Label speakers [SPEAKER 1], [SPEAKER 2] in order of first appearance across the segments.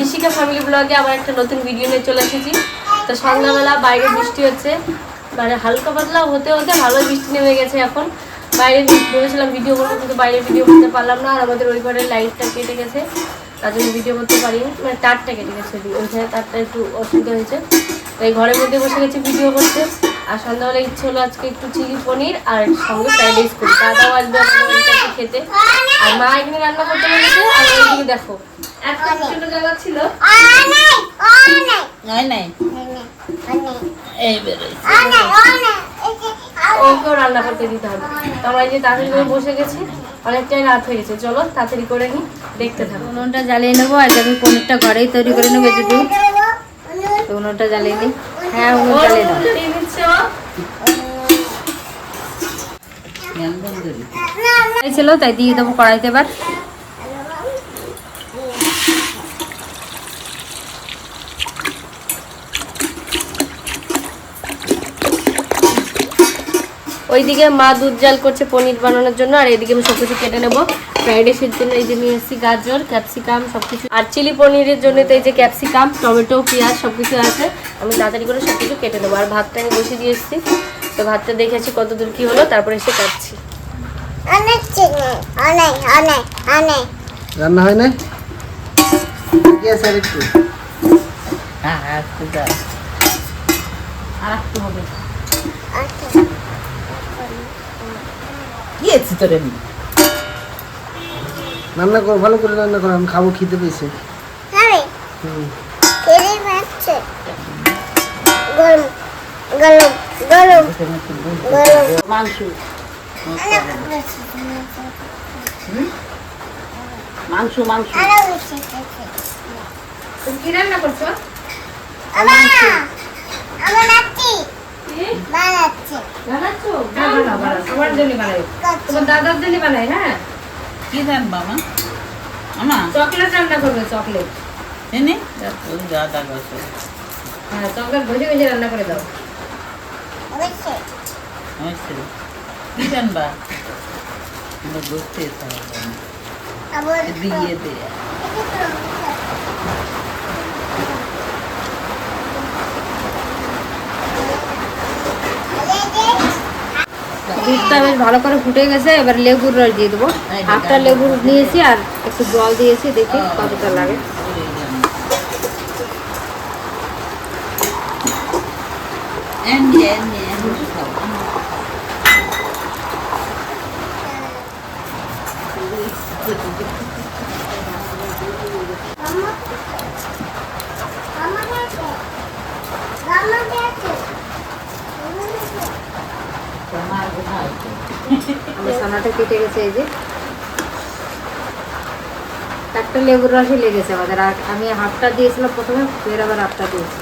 [SPEAKER 1] Rishika family ব্লগে আবার একটা নতুন ভিডিও নিয়ে চলে এসেছি। তো সন্ধ্যাবেলা বাইরে বৃষ্টি হচ্ছে। মানে হালকা পাতলা হতে হতে ভালো বৃষ্টি নেমে গেছে এখন। বাইরে ভেবেছিলাম ভিডিও করব, কিন্তু বাইরে ভিডিও করতে পারলাম না। আর আমাদের ওই ঘরের লাইটটা কেটে গেছে। তার জন্য ভিডিও করতে পারিনি। মানে তারটা কেটে গেছে ওইখানে তারটা একটু অসুবিধা হয়েছে। তো এই ঘরের মধ্যে বসে গেছি ভিডিও করতে। আর সন্ধ্যাবেলা ইচ্ছে হলো আজকে একটু চিলি পনির আর সঙ্গে ফ্রাইড রাইস করি। দাদাও আসবে আমাদের খেতে। আর মা এখানে রান্না করতে বলেছে আর ওইদিকে দেখো। একটা ছোট জায়গা ছিল।
[SPEAKER 2] নাই নাই। এই
[SPEAKER 1] ওকেও রান্না করতে দিতে হবে। তো আমরা এই যে তাড়াতাড়ি করে বসে গেছি অনেকটাই রাত হয়ে গেছে। চলো তাড়াতাড়ি করে নি দেখতে থাকো।
[SPEAKER 2] উনুনটা জ্বালিয়ে নেব আর আমি পনিরটা ঘরেই তৈরি করে নেব যদি তো উনুনটা জ্বালিয়ে নিই হ্যাঁ উনুন জ্বালিয়ে দাও। ছিল তাই দিয়ে দেবো কড়াইতে এবার।
[SPEAKER 1] ওইদিকে মা দুধ জাল করছে পনির বানানোর জন্য আর এদিকে আমি সবকিছু কেটে নেব। ফ্রাইড রাইসের জন্য এই যে নিয়ে এসেছি গাজর ক্যাপসিকাম সবকিছু। আর চিলি পনিরের জন্য তো এই যে ক্যাপসিকাম টমেটো পেঁয়াজ সবকিছু আছে। আমি তাড়াতাড়ি করে সবকিছু কেটে নেব। আর ভাতটা আমি বসে দিয়ে এসেছি। তো ভাতটা দেখেছি কত দূর কি হলো তারপরে এসে কাটছি
[SPEAKER 3] রান্না হয় না কি আছে আর একটু
[SPEAKER 2] আর একটু হবে।
[SPEAKER 4] আচ্ছা
[SPEAKER 2] গিয়েছি তোর এমনি
[SPEAKER 3] রান্না করো ভালো করে রান্না করো আমি খাব খিদে পেয়েছে। হুম।
[SPEAKER 4] গরম গরম গরম গরম।
[SPEAKER 2] মাংস। মাংস মাংস।
[SPEAKER 4] খেতে
[SPEAKER 1] তুমি কি রান্না করছ?
[SPEAKER 4] বানাচ্ছে।
[SPEAKER 1] বানাচ্ছো? জন্য তোমার দাদার জন্য বানাই হ্যাঁ?
[SPEAKER 2] কি দেন বাবা? আমা?
[SPEAKER 1] চকলেট রান্না করবে চকলেট।
[SPEAKER 2] এনে? দাদা গেছে
[SPEAKER 1] হ্যাঁ চকলেট ভেজে ভেজে রান্না করে দাও।
[SPEAKER 2] কি জানবা আমরা বুঝতে পারব।
[SPEAKER 4] আবার
[SPEAKER 2] দিয়ে দে
[SPEAKER 5] দুধটা বেশ ভালো করে ফুটে গেছে এবার লেবুর রস দিয়ে দেবো। হাফটা লেবু নিয়েছি আর একটু জল দিয়েছি দেখি কতটা লাগে
[SPEAKER 2] এমনি খাব
[SPEAKER 4] মামা গেছে মামা গেছে
[SPEAKER 2] তোমার কোথায়
[SPEAKER 5] আমার কেটে গেছে এই যে। একটা লেবুর রসই লেগেছে আমাদের। আর আমি হাফটা দিয়েছিলাম প্রথমে, ফের আবার হাফটা দিয়েছি।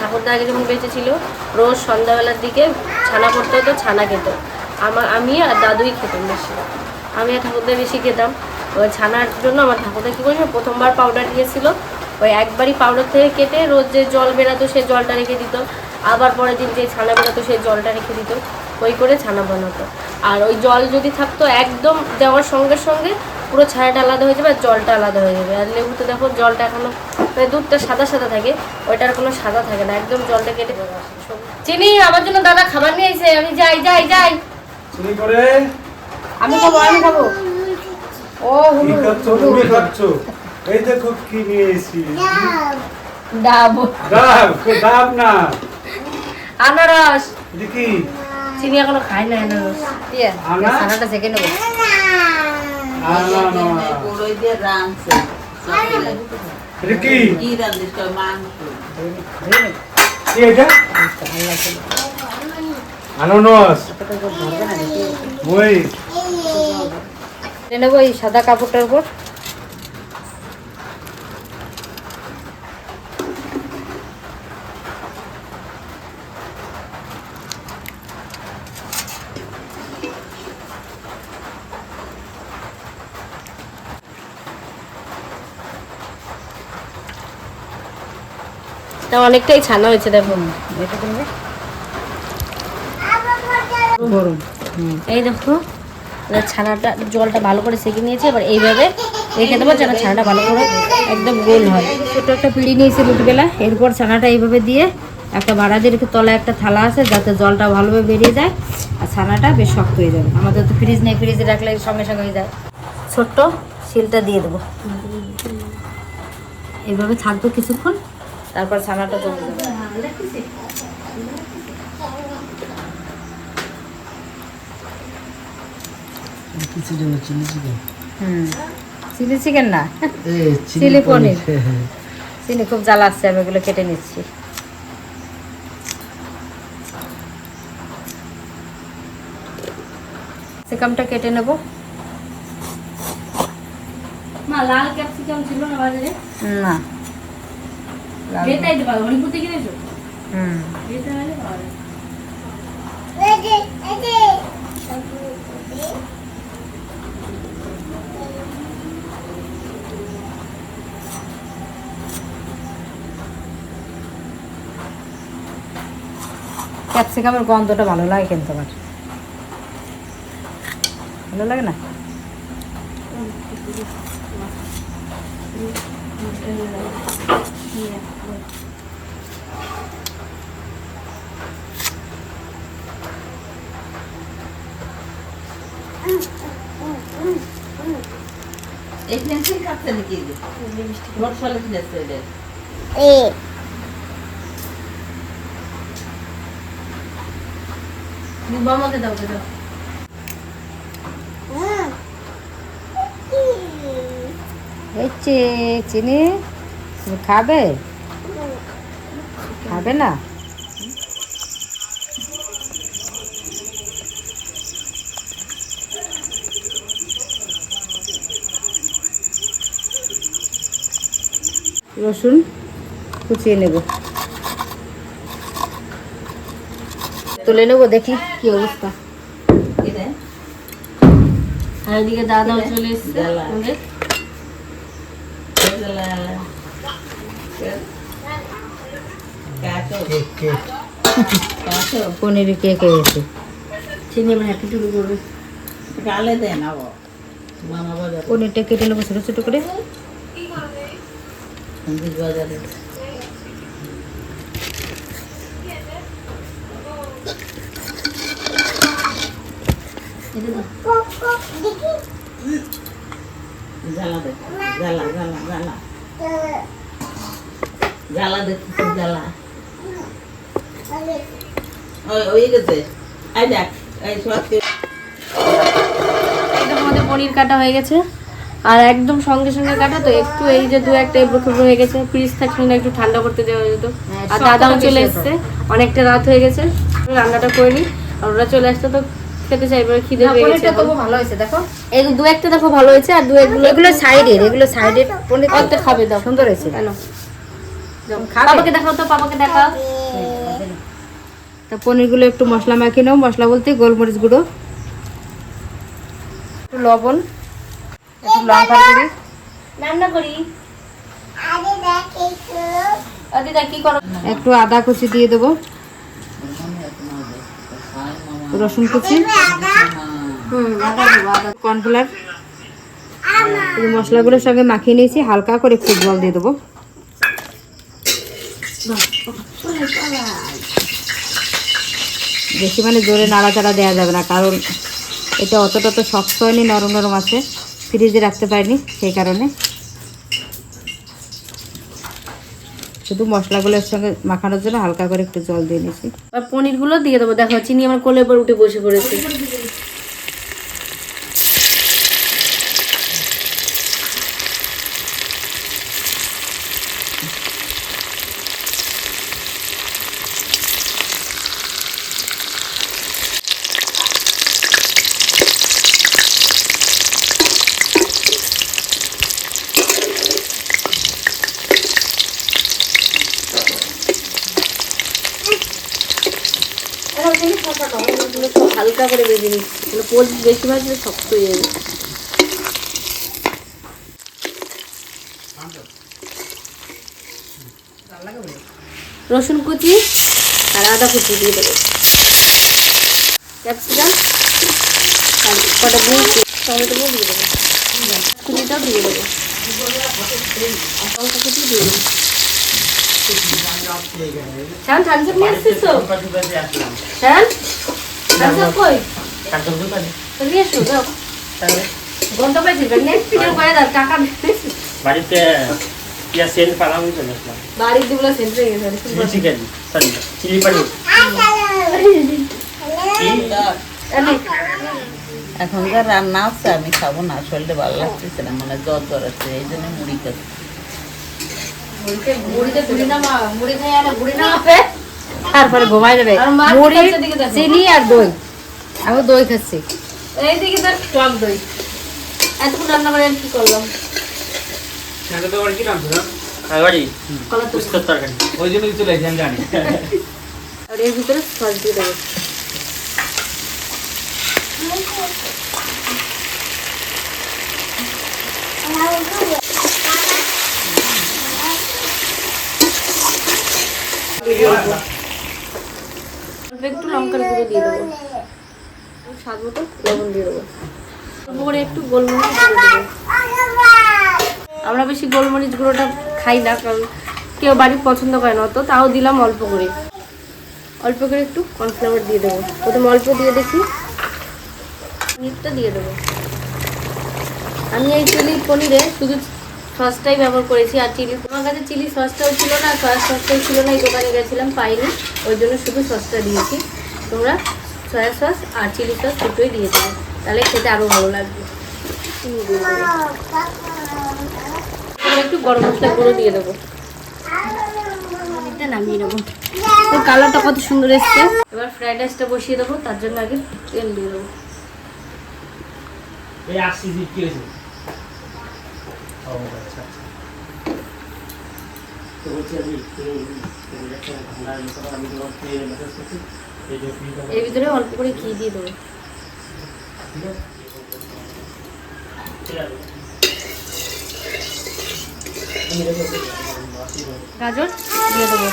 [SPEAKER 1] ঠাকুরদা আগে যখন বেঁচে ছিল রোজ সন্ধ্যাবেলার দিকে ছানা করতে হতো, ছানা খেত। আমার আমি আর দাদুই খেতাম বেশি। আমি আর ঠাকুরদা বেশি খেতাম। ওই ছানার জন্য আমার ঠাকুরদা কী করেছে প্রথমবার পাউডার দিয়েছিল। ওই একবারই পাউডার থেকে কেটে রোজ যে জল বেরাতো সে জলটা রেখে দিত। আবার পরের দিন যে ছানা বেরাতো সেই জলটা রেখে দিত। ওই করে ছানা বানাতো। আর ওই জল যদি থাকতো একদম দেওয়ার সঙ্গে সঙ্গে পুরো ছানাটা আলাদা হয়ে যাবে আর জলটা আলাদা হয়ে যাবে। আর লেবুতে দেখো জলটা এখনও মানে দুধটা সাদা সাদা থাকে। ওইটার কোনো সাদা থাকে না। একদম জলটা কেটে চিনি আমার জন্য দাদা খাবার নিয়ে এসে আমি যাই যাই যাই।
[SPEAKER 6] চিনি করে?
[SPEAKER 1] আমি খাব আমি খাব। ও হুলু
[SPEAKER 6] খাচ্ছ? তুমি খাচ্ছ? এই দেখো কি নিয়ে এসেছি।
[SPEAKER 1] ডাব।
[SPEAKER 6] ডাব? ডাব না।
[SPEAKER 1] আনারস।
[SPEAKER 6] দেখি
[SPEAKER 1] চিনি এখনও খাই না আনারস।
[SPEAKER 5] দিয়ে।
[SPEAKER 6] আনা?
[SPEAKER 5] ছানাটা সেকে নেব।
[SPEAKER 6] আনারস।
[SPEAKER 5] এই সাদা কাপড়টার উপর।
[SPEAKER 1] তা অনেকটাই ছানা হয়েছে দেখো। এই দেখো ছানাটা জলটা ভালো করে সেঁকে নিয়েছে এবার এইভাবে রেখে দেবো যেন ছানাটা ভালো করে একদম গোল হয়।
[SPEAKER 5] ছোট একটা পিড়ি নিয়েছি রুটিবেলা এরপর ছানাটা এইভাবে দিয়ে একটা বাড়া দিয়ে রেখে তলায় একটা থালা আছে যাতে জলটা ভালোভাবে বেরিয়ে যায় আর ছানাটা বেশ শক্ত হয়ে যাবে। আমাদের তো ফ্রিজ নেই ফ্রিজে রাখলে সঙ্গে সঙ্গে হয়ে যায়। ছোট্ট শিলটা দিয়ে দেবো। এইভাবে থাকবে কিছুক্ষণ। তারপর ছানাটা জমে যাবে।
[SPEAKER 3] চিলি চিকেন
[SPEAKER 5] হুম। চিলি চিকেন না? চিলি পনির। চিনি খুব জ্বালা আসছে আমি এগুলো কেটে নিচ্ছি। কেটে নেব।
[SPEAKER 1] মা লাল ক্যাপসিকাম ছিল না বাজারে?
[SPEAKER 5] না। লাল-
[SPEAKER 1] এটাই তো পাবো হরিপুরতে কিনেছো
[SPEAKER 5] হুম।
[SPEAKER 1] এটা হলে পাওয়া যায়
[SPEAKER 4] এই যে এই যে
[SPEAKER 5] ক্যাপসিকামের গন্ধটা ভালো লাগে কিন্তু আমার ভালো লাগে না
[SPEAKER 4] এই
[SPEAKER 1] বাবাকে দাও দাও।
[SPEAKER 5] চে চিনি। তুমি খাবে? খাবে না? রসুন কুচিয়ে নেব। তুলে নেব দেখি কি অবস্থা।
[SPEAKER 1] আর এদিকে দাদাও চলে এসছে আমাদের
[SPEAKER 3] কেক কেক
[SPEAKER 5] পনির কেক
[SPEAKER 1] করবে
[SPEAKER 5] পনিরটা কেটে নেব ছোটো ছোটো করে
[SPEAKER 7] জ্বালা জ্বালা জ্বালা। জ্বালা জ্বালা দেখি খুব জ্বালা ওই ওই গেছে আই দেখ এই সত্যি
[SPEAKER 1] একদম আমাদের পনির কাটা হয়ে গেছে। আর একদম সঙ্গে সঙ্গে কাটা তো একটু এই যে দু একটা এবড়ো খেবড়ো হয়ে গেছে। ফ্রিজ থাকলে না একটু ঠান্ডা করতে দেওয়া যেত।
[SPEAKER 5] হ্যাঁ,
[SPEAKER 1] আর দাদাও চলে এসছে। অনেকটা রাত হয়ে গেছে। রান্নাটা করে নিই আর ওরা চলে আসতে তো খেতে চাইবে খিদে পেয়ে গেছে
[SPEAKER 5] পনিরটা
[SPEAKER 1] এখন।
[SPEAKER 5] তবু ভালো হয়েছে দেখো।
[SPEAKER 1] এই দু একটা দেখো ভালো হয়েছে আর দু একগুলো
[SPEAKER 5] এগুলো সাইডের এগুলো সাইডের পনির
[SPEAKER 1] খাবে দাও।
[SPEAKER 5] সুন্দর হয়েছে।
[SPEAKER 1] কেন? বাবাকে দেখাও তো বাবাকে দেখাও।
[SPEAKER 5] পনিরগুলো একটু মশলা মাখিয়ে নাও মশলা বলতে গোলমরিচ গুঁড়ো একটু লবণ একটু লঙ্কা গুঁড়ি।
[SPEAKER 1] রান্না করি।
[SPEAKER 4] আরে দেখ একটু।
[SPEAKER 1] আর দিদা কি করো?
[SPEAKER 5] একটু আদা কুচি দিয়ে দেবো। রসুন কুচি।
[SPEAKER 1] হুম আদা দেবো আদা।
[SPEAKER 5] কর্নফ্লাওয়ার। এই মশলাগুলোর সঙ্গে মাখিয়ে নিয়েছি হালকা করে একটু জল দিয়ে দেবো। বেশি মানে জোরে নাড়াচাড়া দেওয়া যাবে না, কারণ এটা অতটা তো শক্ত হয়নি, নরম নরম আছে। ফ্রিজে রাখতে পারিনি, সেই কারণে। শুধু মশলাগুলোর সঙ্গে মাখানোর জন্য হালকা করে একটু জল দিয়ে নিয়েছি।
[SPEAKER 1] আর পনিরগুলো দিয়ে দেবো, দেখো চিনি আমার কোলে উপর উঠে বসে পড়েছে এগুলো সব হালকা করে বেজে নিচ্ছি পোল বেশি ভাজলে শক্ত হয়ে যাবে। রসুন কুচি আর আদা কুচি দিয়ে দেবো। ক্যাপসিকাম আর কটা মুখ টমেটো মুখ দিয়ে দেবো। কুচি চিনিটাও দিয়ে দেবো। লঙ্কা কুচি দিয়ে দেবো। শ্যাম থামসাপ নিয়ে আসছিস তো? শ্যাম
[SPEAKER 8] বাড়িতে ইয়া চলে আসলাম
[SPEAKER 1] বাড়ির দিগুলো গেছে
[SPEAKER 8] চিলি সরি চিলি
[SPEAKER 7] এখনকার রান্না আছে আমি খাব না শরীরটা ভালো লাগতেছে না মানে জ্বর জ্বর আছে এই জন্য মুড়ি খাচ্ছি।
[SPEAKER 5] মুড়িতে মুড়িতে গুড়ি না মুড়ি খাই আর গুড়ি না তারপরে ঘুমাই যাবে। মুড়ি
[SPEAKER 1] খাচ্ছে দিকে দেখো।
[SPEAKER 5] চিনি আর দই। আমি দই খাচ্ছি।
[SPEAKER 1] এই দিকে তার টক দই। এতক্ষণ রান্না করে আমি কি করলাম? এর ভিতরে সস দিয়ে দেবো। একটু লঙ্কার গুঁড়ো দিয়ে দেবো। স্বাদ মতো লবণ দিয়ে দেবো। করে একটু গোলমরিচ গুঁড়ো দেবো। আমরা বেশি গোলমরিচ গুঁড়োটা খাই না, কারণ কেউ বাড়ির পছন্দ করে না অত, তাও দিলাম অল্প করে। অল্প করে একটু কর্নফ্লাওয়ার দিয়ে দেবো। প্রথমে অল্প দিয়ে দেখি। মিটটা দিয়ে দেবো। আমি এই চিলি পনিরে শুধু সসটাই ব্যবহার করেছি, আর চিলি আমার কাছে চিলি সসটাও ছিল না সয়া সসটাও ছিল না, এই দোকানে গেছিলাম, পাইনি। ওই জন্য শুধু সসটা দিয়েছি। তোমরা সয়া সস আর চিলি সস দুটোই দিয়ে দেবে। তাহলে খেতে আরও ভালো লাগবে। একটু গরম মশলা গুঁড়ো দিয়ে দেবো। নামিয়ে নেব। তো কালারটা কত সুন্দর এসছে। এবার ফ্রাইড রাইসটা বসিয়ে দেবো, তার জন্য আগে তেল দিয়ে দেবো।
[SPEAKER 8] আচ্ছা তো বলছি আমি আমি মেসেজ করছি
[SPEAKER 1] এর ভিতরে অল্প করে ঘি দিয়ে দেবো। গাজর দিয়ে দেবো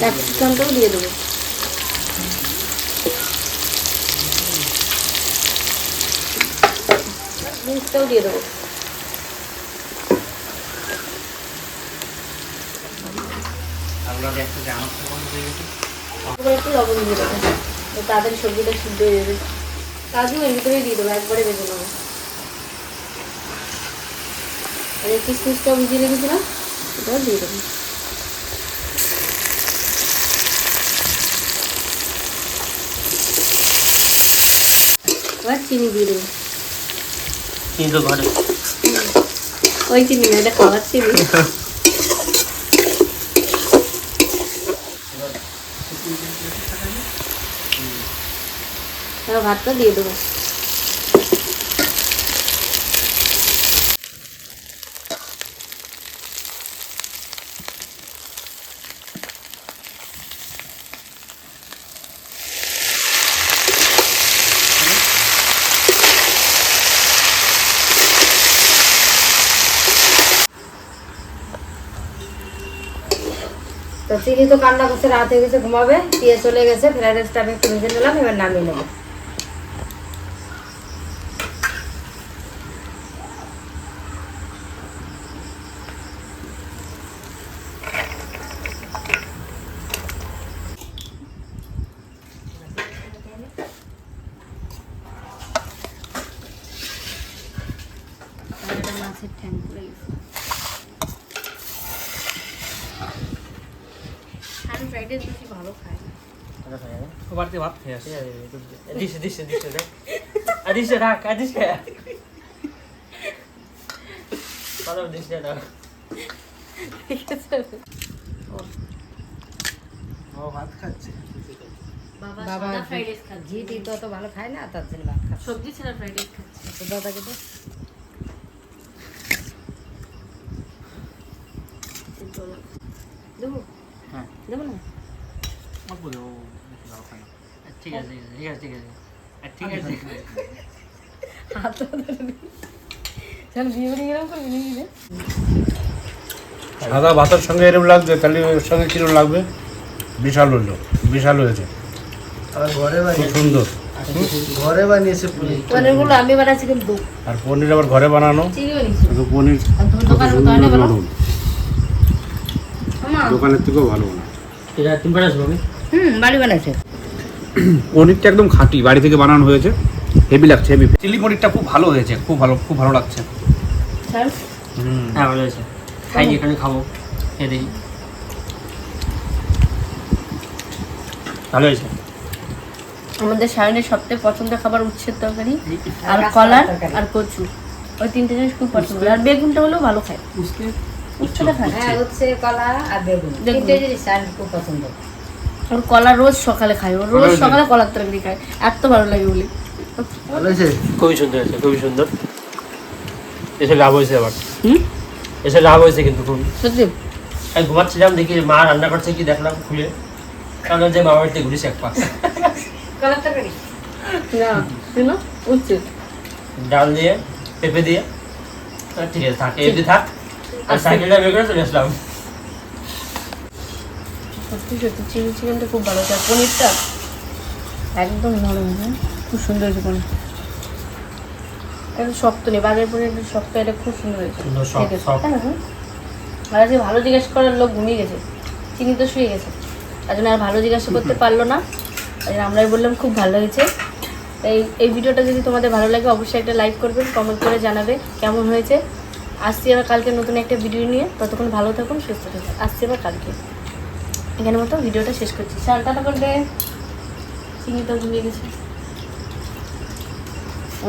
[SPEAKER 1] ক্যাপসিকামটাও দিয়ে দেবো বিনসটাও দিয়ে দেবো।
[SPEAKER 8] আপনার একটা জামা কাপড় গেছে
[SPEAKER 1] এবার একটু লবণ দিয়ে দেবো। তো তাড়াতাড়ি সবজিটা সিদ্ধ হয়ে যাবে। কাজু এর দিয়ে দেবো, একবারে বেজে নেব। আর এই কিশমিশটা ভিজিয়ে রেখেছিলাম এটাও দিয়ে দেবো। এবার চিনি দিয়ে দেবো।
[SPEAKER 8] কিন্তু ঘরে।
[SPEAKER 1] ওই চিনি না এটা খাওয়ার চিনি ভাতটা দিয়ে দেবো।
[SPEAKER 5] তো চিনি তো কান্না করছে, রাত হয়ে গেছে, ঘুমাবে, দিয়ে চলে গেছে, ফ্রাইড রাইসটা আমি একটু ভেজে নিলাম, এবার নামিয়ে নেব মাছের ঠ্যাং পড়ে গেছে
[SPEAKER 1] আমি ফ্রাইড রাইস বেশি ভালো খাই না।
[SPEAKER 9] ও বাড়িতে ভাত খেয়ে আসি।
[SPEAKER 8] দেখ। রাখ ভালো
[SPEAKER 3] ও ভাত খাচ্ছে।
[SPEAKER 1] বাবা
[SPEAKER 5] বাবা
[SPEAKER 1] ফ্রাইড রাইস খাচ্ছে।
[SPEAKER 5] ঘি টি তো অত ভালো খায় না তার জন্য ভাত খাচ্ছে।
[SPEAKER 1] সবজি ছাড়া ফ্রাইড রাইস খাচ্ছে।
[SPEAKER 5] দাদাকে তো
[SPEAKER 1] দেবো
[SPEAKER 8] হ্যাঁ।
[SPEAKER 1] দেবো না?
[SPEAKER 9] অল্প দেবো বেশি ভালো খাই
[SPEAKER 8] ঠিক আছে ঠিক আছে ঠিক আছে ঠিক আছে।
[SPEAKER 1] চল বিয়ে বাড়ি করবি নাকি রে
[SPEAKER 6] সাদা ভাতের সঙ্গে এরকম লাগবে তাহলে ওর সঙ্গে কীরকম লাগবে? বিশাল হলো বিশাল হয়েছে।
[SPEAKER 3] আর ঘরে বাড়ি
[SPEAKER 6] খুব সুন্দর।
[SPEAKER 3] ঘরে বানিয়েছে পনির।
[SPEAKER 1] আমি বানাচ্ছি কিন্তু
[SPEAKER 6] আর পনির আবার ঘরে বানানো? পনির দোকানের থেকেও ভালো বানায়
[SPEAKER 8] এটা তুমি বানাইছো আমি
[SPEAKER 5] হুম বাড়ি বানাইছে।
[SPEAKER 9] পনিরটা একদম খাঁটি বাড়ি থেকে বানানো হয়েছে। হেভি লাগছে হেভি চিলি পনিরটা খুব ভালো হয়েছে খুব ভালো খুব ভালো লাগছে।
[SPEAKER 8] হ্যাঁ ভালো হয়েছে। খাইনি এখানে খাব খেয়ে দেখি। ভালো হয়েছে?
[SPEAKER 1] আমাদের সায়নের সবথেকে পছন্দের খাবার উচ্ছের তরকারি আর কলার আর কচু ওই তিনটে জিনিস খুব পছন্দ। আর বেগুনটা হলেও ভালো খায়। উচ্ছেটা খায়
[SPEAKER 5] হ্যাঁ হচ্ছে কলা আর বেগুন।
[SPEAKER 1] বেগুন।
[SPEAKER 5] তিনটে জিনিস আর খুব পছন্দ।
[SPEAKER 1] ওর কলা রোজ সকালে খায় ও রোজ সকালে কলার তরকারি খায় এত ভালো লাগে বলি।
[SPEAKER 3] ভালো হয়েছে?
[SPEAKER 8] খুবই সুন্দর হয়েছে খুবই সুন্দর। এসে লাভ হয়েছে আবার।
[SPEAKER 1] হুম?
[SPEAKER 8] এসে লাভ হয়েছে কিন্তু খুব।
[SPEAKER 1] সত্যি?
[SPEAKER 8] আমি ঘুমাচ্ছিলাম দেখি মা রান্না করছে কি দেখলাম খুলে। কারণ যে মামার বাড়িতে ঘুরিস এক পা
[SPEAKER 1] কলার তরকারি? না
[SPEAKER 8] ডাল দিয়ে পেঁপে দিয়ে। ঠিক আছে থাক এমনি থাক। সাইকেলটা বের করে চলে আসলাম
[SPEAKER 1] সত্যি সত্যি চিলি চিকেনটা খুব ভালো আর পনিরটা একদম নরম হ্যাঁ? খুব সুন্দর হয়েছে পনির। শক্ত নেই বাজার পনির একটু শক্ত এটা খুব সুন্দর হয়েছে। হ্যাঁ। আর আজকে ভালো জিজ্ঞেস করার লোক ঘুমিয়ে গেছে। চিনি তো শুয়ে গেছে। তার জন্য আর ভালো জিজ্ঞাসা করতে পারল না। তাই জন্য আমরাই বললাম খুব ভালো হয়েছে। তাই এই ভিডিওটা যদি তোমাদের ভালো লাগে অবশ্যই একটা লাইক করবেন কমেন্ট করে জানাবে কেমন হয়েছে। আসছি আবার কালকে নতুন একটা ভিডিও নিয়ে। ততক্ষণ ভালো থাকুন, সুস্থ থাকুন। আসছি আবার কালকে। এখানে মতো ভিডিওটা শেষ করছি। শান্তাটা করবে চিনি তো ঘুমিয়ে গেছে। ও